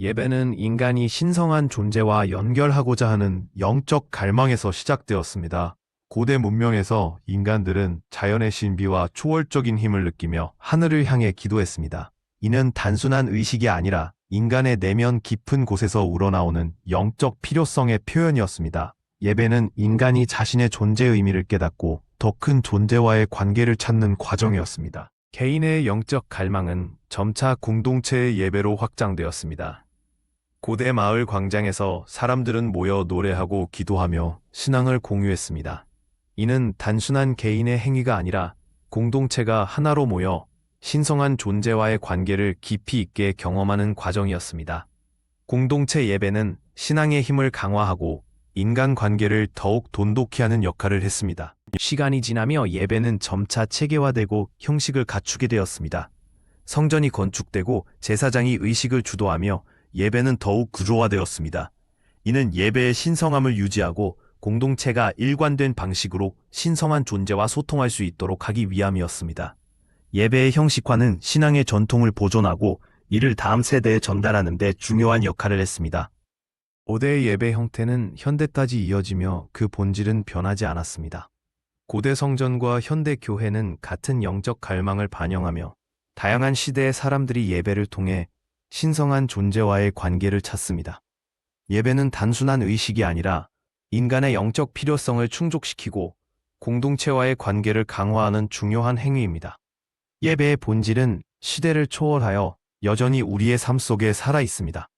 예배는 인간이 신성한 존재와 연결하고자 하는 영적 갈망에서 시작되었습니다. 고대 문명에서 인간들은 자연의 신비와 초월적인 힘을 느끼며 하늘을 향해 기도했습니다. 이는 단순한 의식이 아니라 인간의 내면 깊은 곳에서 우러나오는 영적 필요성의 표현이었습니다. 예배는 인간이 자신의 존재 의미를 깨닫고 더 큰 존재와의 관계를 찾는 과정이었습니다. 개인의 영적 갈망은 점차 공동체의 예배로 확장되었습니다. 고대 마을 광장에서 사람들은 모여 노래하고 기도하며 신앙을 공유했습니다. 이는 단순한 개인의 행위가 아니라 공동체가 하나로 모여 신성한 존재와의 관계를 깊이 있게 경험하는 과정이었습니다. 공동체 예배는 신앙의 힘을 강화하고 인간 관계를 더욱 돈독히 하는 역할을 했습니다. 시간이 지나며 예배는 점차 체계화되고 형식을 갖추게 되었습니다. 성전이 건축되고 제사장이 의식을 주도하며 예배는 더욱 구조화되었습니다. 이는 예배의 신성함을 유지하고 공동체가 일관된 방식으로 신성한 존재와 소통할 수 있도록 하기 위함이었습니다. 예배의 형식화는 신앙의 전통을 보존하고 이를 다음 세대에 전달하는 데 중요한 역할을 했습니다. 고대의 예배 형태는 현대까지 이어지며 그 본질은 변하지 않았습니다. 고대 성전과 현대 교회는 같은 영적 갈망을 반영하며 다양한 시대의 사람들이 예배를 통해 신성한 존재와의 관계를 찾습니다. 예배는 단순한 의식이 아니라 인간의 영적 필요성을 충족시키고 공동체와의 관계를 강화하는 중요한 행위입니다. 예배의 본질은 시대를 초월하여 여전히 우리의 삶 속에 살아 있습니다.